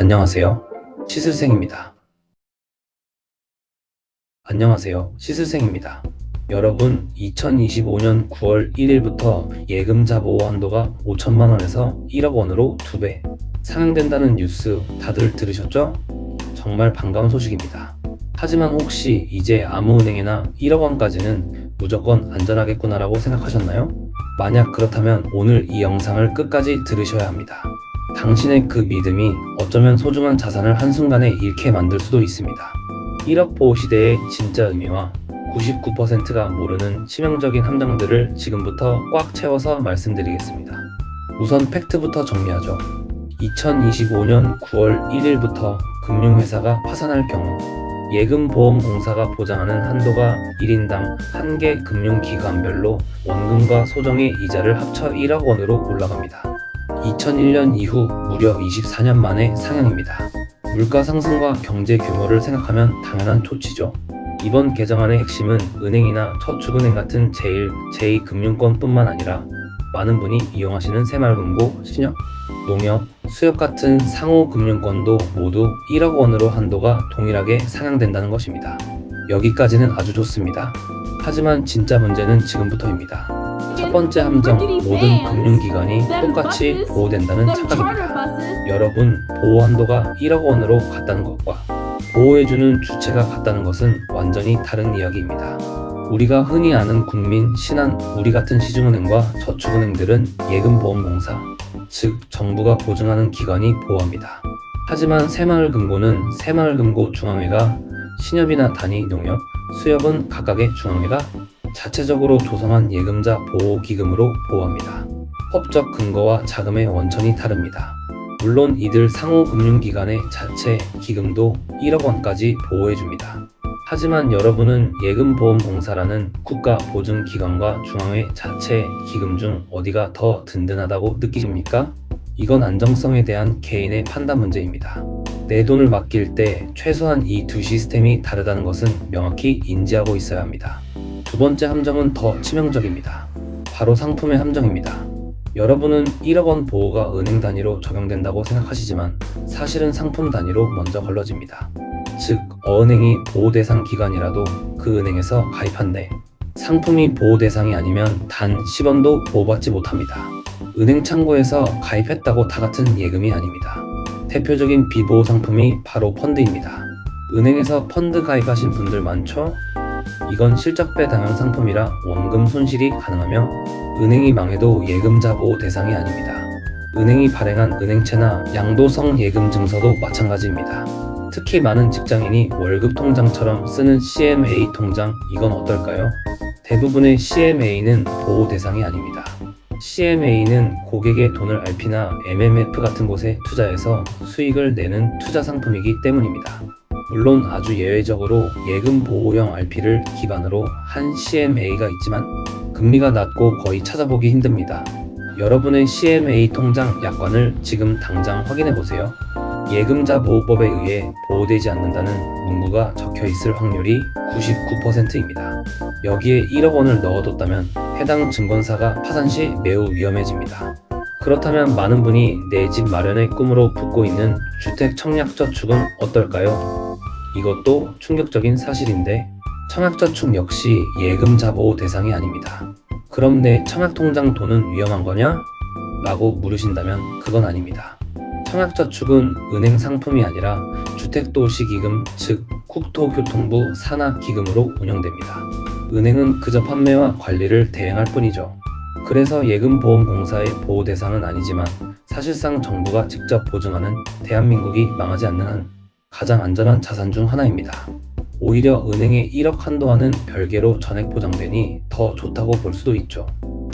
안녕하세요. 시슬생입니다. 안녕하세요. 시슬생입니다. 여러분, 2025년 9월 1일부터 예금자 보호 한도가 5천만원에서 1억 원으로 2배 상향된다는 뉴스 다들 들으셨죠? 정말 반가운 소식입니다. 하지만 혹시 이제 아무 은행이나 1억 원까지는 무조건 안전하겠구나라고 생각하셨나요? 만약 그렇다면 오늘 이 영상을 끝까지 들으셔야 합니다. 당신의 그 믿음이 어쩌면 소중한 자산을 한순간에 잃게 만들 수도 있습니다. 1억 보호 시대의 진짜 의미와 99%가 모르는 치명적인 함정들을 지금부터 꽉 채워서 말씀드리겠습니다. 우선 팩트부터 정리하죠. 2025년 9월 1일부터 금융회사가 파산할 경우 예금보험공사가 보장하는 한도가 1인당 1개 금융기관별로 원금과 소정의 이자를 합쳐 1억 원으로 올라갑니다. 2001년 이후 무려 24년 만에 상향입니다. 물가 상승과 경제 규모를 생각하면 당연한 조치죠. 이번 개정안의 핵심은 은행이나 저축은행 같은 제1, 제2금융권뿐만 아니라 많은 분이 이용하시는 새마을금고, 신협, 농협, 수협 같은 상호금융권도 모두 1억 원으로 한도가 동일하게 상향된다는 것입니다. 여기까지는 아주 좋습니다. 하지만 진짜 문제는 지금부터입니다. 첫 번째 함정, 모든 금융기관이 똑같이 보호된다는 착각입니다. 여러분, 보호 한도가 1억 원으로 같다는 것과 보호해주는 주체가 같다는 것은 완전히 다른 이야기입니다. 우리가 흔히 아는 국민, 신한, 우리 같은 시중은행과 저축은행들은 예금보험공사, 즉 정부가 보증하는 기관이 보호합니다. 하지만 새마을금고는 새마을금고 중앙회가 신협이나 단위 농협, 수협은 각각의 중앙회가 자체적으로 조성한 예금자 보호기금으로 보호합니다. 법적 근거와 자금의 원천이 다릅니다. 물론 이들 상호 금융기관의 자체 기금도 1억 원까지 보호해줍니다. 하지만 여러분은 예금보험공사라는 국가보증기관과 중앙회 자체 기금 중 어디가 더 든든하다고 느끼십니까? 이건 안정성에 대한 개인의 판단 문제입니다. 내 돈을 맡길 때 최소한 이 두 시스템이 다르다는 것은 명확히 인지하고 있어야 합니다. 두 번째 함정은 더 치명적입니다. 바로 상품의 함정입니다. 여러분은 1억 원 보호가 은행 단위로 적용된다고 생각하시지만 사실은 상품 단위로 먼저 걸러집니다. 즉, 어은행이 보호 대상 기관이라도 그 은행에서 가입한데 상품이 보호 대상이 아니면 단 10원도 보호받지 못합니다. 은행 창구에서 가입했다고 다 같은 예금이 아닙니다. 대표적인 비보호 상품이 바로 펀드입니다. 은행에서 펀드 가입하신 분들 많죠? 이건 실적배 당형 상품이라 원금 손실이 가능하며 은행이 망해도 예금자 보호 대상이 아닙니다. 은행이 발행한 은행채나 양도성 예금 증서도 마찬가지입니다. 특히 많은 직장인이 월급 통장처럼 쓰는 CMA 통장 이건 어떨까요? 대부분의 CMA는 보호 대상이 아닙니다. CMA는 고객의 돈을 RP나 MMF 같은 곳에 투자해서 수익을 내는 투자 상품이기 때문입니다. 물론 아주 예외적으로 예금 보호형 RP를 기반으로 한 CMA가 있지만 금리가 낮고 거의 찾아보기 힘듭니다. 여러분의 CMA 통장 약관을 지금 당장 확인해 보세요. 예금자 보호법에 의해 보호되지 않는다는 문구가 적혀 있을 확률이 99%입니다. 여기에 1억 원을 넣어뒀다면 해당 증권사가 파산 시 매우 위험해집니다. 그렇다면 많은 분이 내 집 마련의 꿈으로 품고 있는 주택 청약저축은 어떨까요? 이것도 충격적인 사실인데 청약저축 역시 예금자 보호 대상이 아닙니다. 그럼 내 청약통장 돈은 위험한 거냐? 라고 물으신다면 그건 아닙니다. 청약저축은 은행 상품이 아니라 주택도시기금 즉 국토교통부 산하기금으로 운영됩니다. 은행은 그저 판매와 관리를 대행할 뿐이죠. 그래서 예금보험공사의 보호 대상은 아니지만 사실상 정부가 직접 보증하는 대한민국이 망하지 않는 한 가장 안전한 자산 중 하나입니다. 오히려 은행의 1억 한도와는 별개로 전액 보장되니 더 좋다고 볼 수도 있죠.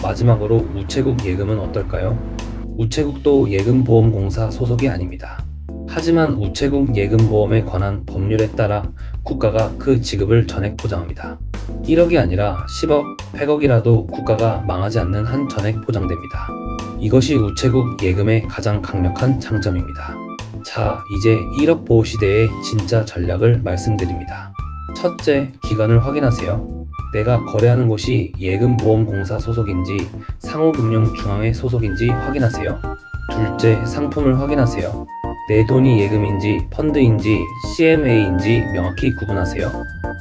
마지막으로 우체국 예금은 어떨까요? 우체국도 예금보험공사 소속이 아닙니다. 하지만 우체국 예금보험에 관한 법률에 따라 국가가 그 지급을 전액 보장합니다. 1억이 아니라 10억, 100억이라도 국가가 망하지 않는 한 전액 보장됩니다. 이것이 우체국 예금의 가장 강력한 장점입니다. 자, 이제 1억 보호 시대의 진짜 전략을 말씀드립니다. 첫째, 기관을 확인하세요. 내가 거래하는 곳이 예금보험공사 소속인지 상호금융중앙회 소속인지 확인하세요. 둘째, 상품을 확인하세요. 내 돈이 예금인지 펀드인지 CMA인지 명확히 구분하세요.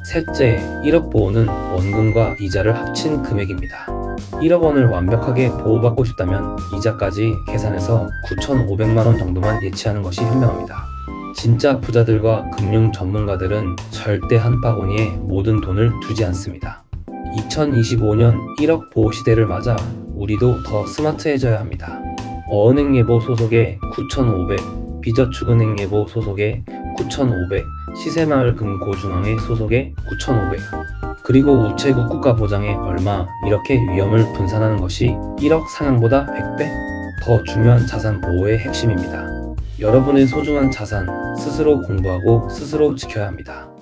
셋째, 1억 보호는 원금과 이자를 합친 금액입니다. 1억 원을 완벽하게 보호받고 싶다면 이자까지 계산해서 9,500만 원 정도만 예치하는 것이 현명합니다. 진짜 부자들과 금융 전문가들은 절대 한 바구니에 모든 돈을 두지 않습니다. 2025년 1억 보호 시대를 맞아 우리도 더 스마트해져야 합니다. 어은행예보 소속의 9,500, 비저축은행예보 소속의 9,500, 시세마을 금고중앙회 소속의 9,500, 그리고 우체국 국가보장에 얼마 이렇게 위험을 분산하는 것이 1억 상향보다 100배 더 중요한 자산 보호의 핵심입니다. 여러분의 소중한 자산 스스로 공부하고 스스로 지켜야 합니다.